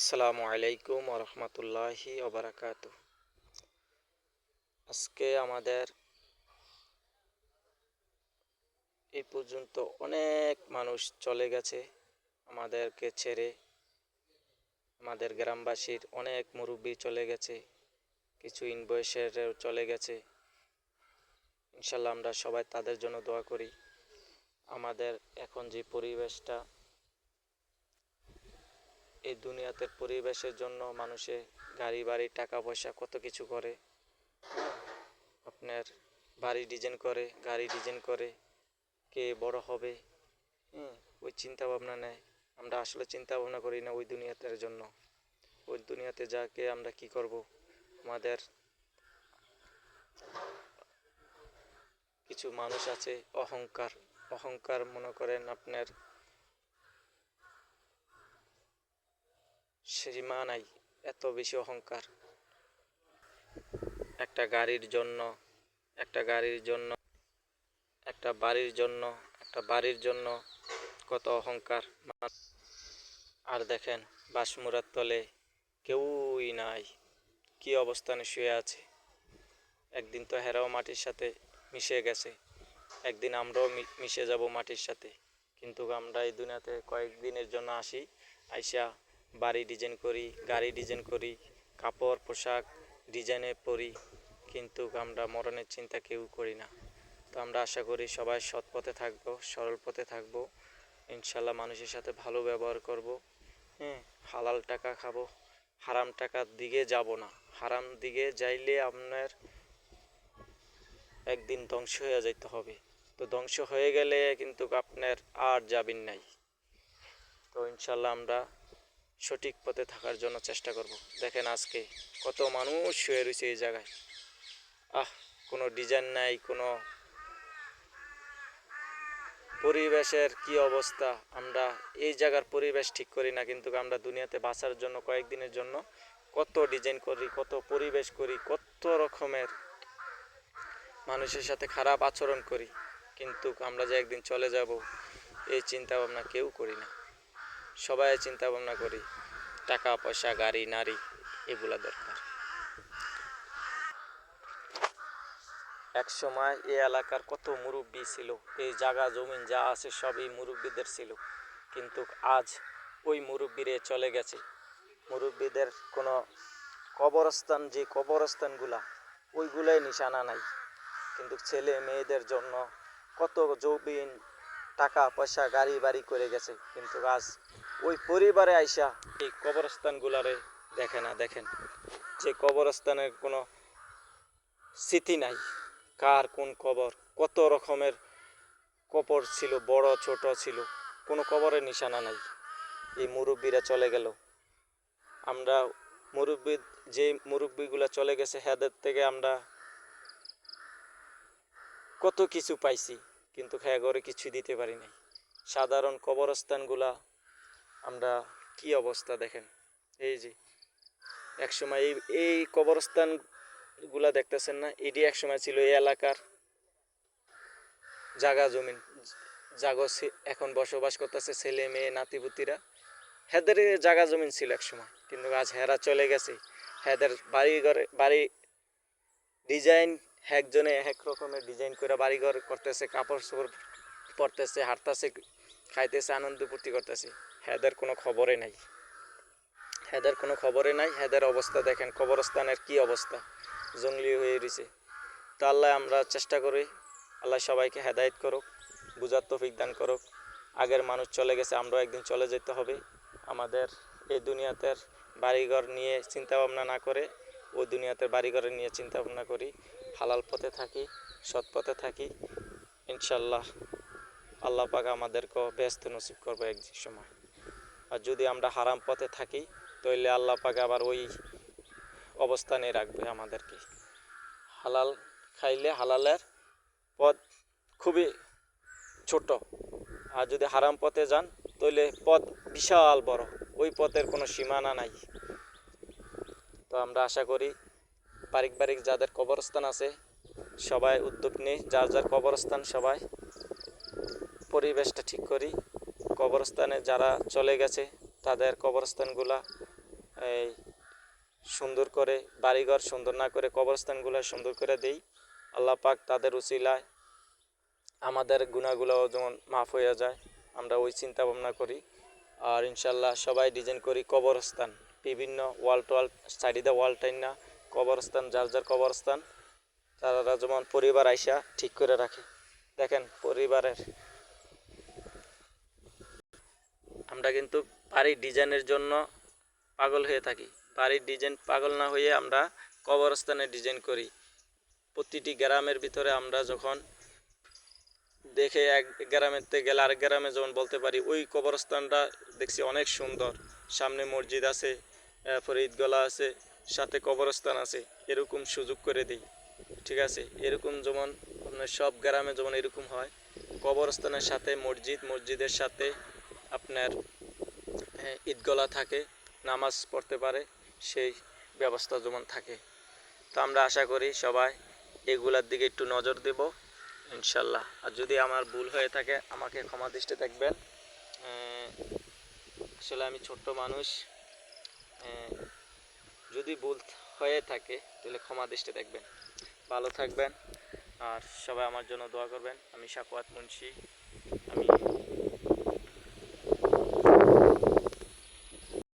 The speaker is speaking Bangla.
আসসালামু আলাইকুম রহমতুল্লাহি ওবরাকাত আজকে আমাদের এই পর্যন্ত অনেক মানুষ চলে গেছে আমাদেরকে ছেড়ে। আমাদের গ্রামবাসীর অনেক মুরব্বী চলে গেছে, কিছু ইন বয়সেরও চলে গেছে। ইনশাল্লাহ আমরা সবাই তাদের জন্য দোয়া করি। আমাদের এখন যে পরিবেশটা এই দুনিয়াতে পরিবেশের জন্য মানুষে গাড়ি বাড়ি টাকা পয়সা কত কিছু করে। আপনার বাড়ি ডিজাইন করে, গাড়ি ডিজাইন করে, কে বড় হবে হ্যাঁ ওই চিন্তা ভাবনা নেয় আমরা আসলে চিন্তা ভাবনা করি না ওই দুনিয়াতের জন্য। ওই দুনিয়াতে যাকে আমরা কি করব? আমাদের কিছু মানুষ আছে, অহংকার। অহংকার মনে করেন আপনার সীমা নাই এত বেশি অহংকার। একটা গাড়ির জন্য, একটা গাড়ির জন্য, একটা বাড়ির জন্য, একটা বাড়ির জন্য কত অহংকার। আর দেখেন বাসমুরার তলে কেউই নাই। কি অবস্থানে শুয়ে আছে? একদিন তো হেরাও মাটির সাথে মিশে গেছে। একদিন আমরাও মিশে যাব মাটির সাথে। কিন্তু আমরা এই দুনিয়াতে কয়েকদিনের জন্য আসি, আইসা বাড়ি ডিজাইন করি, গাড়ি ডিজাইন করি, কাপড়, পোশাক ডিজাইনে পরি কিন্তু আমরা মরণের চিন্তা কেউ করি না। তো আমরা আশা করি সবাই সৎ পথে থাকব, সরল পথে থাকব, ইনশাল্লাহ মানুষের সাথে ভালো ব্যবহার করব হ্যাঁ হালাল টাকা খাব, হারাম টাকার দিকে যাব না। হারাম দিকে যাইলে আপনার একদিন ধ্বংস হয়ে যাইতে হবে। তো ধ্বংস হয়ে গেলে কিন্তু আপনার আর যাবেন নাই। তো ইনশাল্লাহ আমরা সঠিক পথে থাকার জন্য চেষ্টা করব। দেখেন আজকে কত মানুষ শুয়ে রয়েছে এই জায়গায়। আহ, কোনো ডিজাইন নাই, কোনো পরিবেশের কি অবস্থা? আমরা এই জায়গার পরিবেশ ঠিক করি না, কিন্তু আমরা দুনিয়াতে বাঁচার জন্য, কয়েকদিনের জন্য কত ডিজাইন করি, কত পরিবেশ করি, কত রকমের মানুষের সাথে খারাপ আচরণ করি। কিন্তু আমরা যে একদিন চলে যাব, এই চিন্তা ভাবনা কেউ করি না। সবাই চিন্তা ভাবনা করি, টাকা, পয়সা, গাড়ি, নারী, এগুলা দরকার। এক সময় এই এলাকার কত মুরব্বী ছিল এই জায়গা, জমিন যা আছে সবই মুরব্বীদের ছিল। কিন্তু আজ ওই মুরব্বীরে চলে গেছে। মুরব্বীদের কোনো কবরস্থান, যে কবরস্থানগুলা, ওইগুলাই নিশানা নাই। কিন্তু ছেলে মেয়েদের জন্য কত জবিন টাকা, পয়সা, গাড়ি বাড়ি করে গেছে। কিন্তু আজ ওই পরিবারে আইসা এই কবরস্থানগুলারে দেখে না, দেখেন। যে কবরস্থানের কোনো স্মৃতি নাই, কার কোন কবর, কত রকমের কবর ছিল, বড়, ছোট ছিল, কোনো কবরের নিশানা নাই। এই মুরব্বীরা চলে গেল। আমরা মুরব্বী, যে মুরব্বীগুলো চলে গেছে, হেদের থেকে আমরা কত কিছু পাইছি, কিন্তু হ্যাঁ ঘরে কিছু দিতে পারি নাই। সাধারণ কবরস্থানগুলা আমরা কি অবস্থা দেখেন? এই যে, একসময় এই এই কবরস্থানগুলা দেখতেছেন না? এটি একসময় ছিল এই এলাকার জাগা জমিন জাগো এখন বসবাস করতেছে ছেলে মেয়ে, নাতিপুতিরা। হেদের জাগা জমিন ছিল একসময়, কিন্তু আজ হেরা চলে গেছে। হেদের বাড়ি ঘরে, বাড়ি ডিজাইন, একজনে এক রকমের ডিজাইন করে বাড়িঘর করতেছে, কাপড় চোপড় পরতেছে, হাঁটতেছে, খাইতেছে, আনন্দ ফুর্তি করতেছে। হেদের কোনো খবরে নাই। হেদের কোনো খবরে নাই, হেদের অবস্থা দেখেন, কবরস্থানের কি অবস্থা? জঙ্গলি হয়ে রয়েছে তা আল্লাহ আমরা চেষ্টা করি, আল্লাহ সবাইকে হেদায়ত করুক, বুঝার তফিক দান করুক। আগের মানুষ চলে গেছে, আমরাও একদিন চলে যেতে হবে। আমাদের এই দুনিয়াতে বাড়িঘর নিয়ে চিন্তা ভাবনা না করে, ওই দুনিয়াতে বাড়িঘরে নিয়ে চিন্তা ভাবনা করি। হালাল পথে থাকি, সৎ পথে থাকি। ইনশাল্লাহ আল্লাহ পাক আমাদেরকেও ব্যস্ত নসিব করব এক সময়। আর যদি আমরা হারাম পথে থাকি তাহলে আল্লাহ পাক আবার ওই অবস্থানে রাখবে আমাদেরকে। হালাল খাইলে হালালের পথ খুবই ছোট। আর যদি হারাম পথে যান তাহলে পথ বিশাল বড়। ওই পথের কোনো সীমানা নাই। তো আমরা আশা করি পারিবারিক যাদের কবরস্থান আছে, সবাই উদ্যোগ নিই যার যার কবরস্থান, সবাই পরিবেশটা ঠিক করি। কবরস্থানে যারা চলে গেছে, তাদের কবরস্থানগুলা, এই, সুন্দর করে, বাড়িঘর সুন্দর না করে কবরস্থানগুলো সুন্দর করে দেই। আল্লাহ পাক তাদের উচিলায় আমাদের গুণাগুলোও যেমন মাফ হয়ে যায়, আমরা ওই চিন্তা ভাবনা করি। আর ইনশাল্লাহ সবাই ডিজাইন করি কবরস্থান, বিভিন্ন ওয়াল টোয়াল, সাইডে ওয়াল টাইন না, কবরস্থান, যার যার কবরস্থান, তারা যেমন পরিবার আইসা ঠিক করে রাখে। দেখেন পরিবারের আমরা কিন্তু বাড়ির ডিজাইনের জন্য পাগল হয়ে থাকি। বাড়ির ডিজাইন পাগল না হয়ে আমরা কবরস্থানে ডিজাইন করি। প্রতিটি গ্রামের ভিতরে আমরা যখন দেখে এক গ্রামের থেকে গেলে আরেক গ্রামে যেমন বলতে পারি ওই কবরস্থানটা দেখছি অনেক সুন্দর। সামনে মসজিদ আছে আহ, ফরিদগলা আছে সাথে কবরস্থান আছে। এরকম সুযোগ করে দিই ঠিক আছে? এরকম যেমন আপনার সব গ্রামে যেমন এরকম হয়। কবরস্থানের সাথে মসজিদ মসজিদের সাথে আপনার ঈদগলা থাকে, নামাজ পড়তে পারে, সেই ব্যবস্থা যেমন থাকে। তো আমরা আশা করি সবাই এগুলার দিকে একটু নজর দেব, ইনশাল্লাহ। আর যদি আমার ভুল হয়ে থাকে, আমাকে ক্ষমা দৃষ্টি দেখবেন। আসলে আমি ছোট্ট মানুষ। যদি ভুল হয়ে থাকে, তাহলে ক্ষমা দৃষ্টি দেখবেন। ভালো থাকবেন, আর সবাই আমার জন্য দোয়া করবেন। আমি সাকুয়াত মুন্সি। আমি